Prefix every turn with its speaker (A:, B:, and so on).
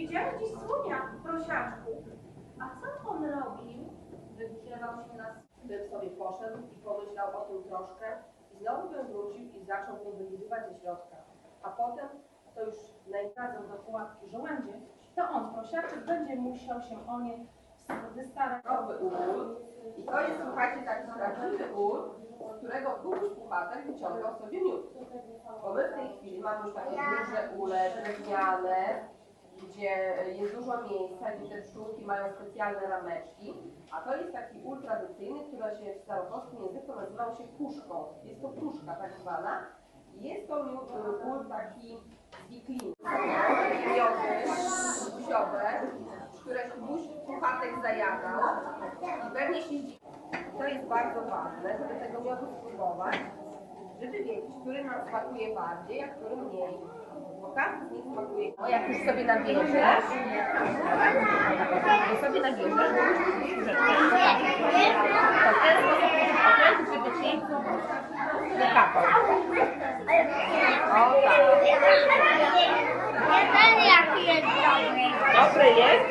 A: Widziałem dziś słonia, prosiaczku. A co on robił?
B: Wykierował się na gdybym sobie poszedł i pomyślał o tym troszkę i znowu bym wrócił i zaczął mnie wylizywać ze środka. A potem to już najprawdą do pułapki żołędzie, to on, prosiaczek, będzie musiał się o nie wystarać. Nowy ul. I to jest, słuchajcie, taki prawdziwy ul, z którego Kubuś Puchatek wyciągał sobie miód. Bo my w tej chwili mamy już takie duże ule, drewniane, gdzie jest dużo miejsca, gdzie te pszczółki mają specjalne rameczki, a to jest taki ul tradycyjny, który się w staropolskim języku nazywał się puszką. Jest to puszka tak zwana. Jest to ul taki z wikliny. Psiowe, które Kubuś Puchatek zajadał i pewnie się. To jest bardzo ważne, żeby tego miodu spróbować, żeby wiedzieć, który nam smakuje bardziej, a który mniej. Smakuje. O, jak już sobie nabierzesz, to sobie nabierzesz, to w ten sposób okręcić, żeby ci nie kapał. O tak.
C: Ten jaki jest dobry.
B: Dobry jest?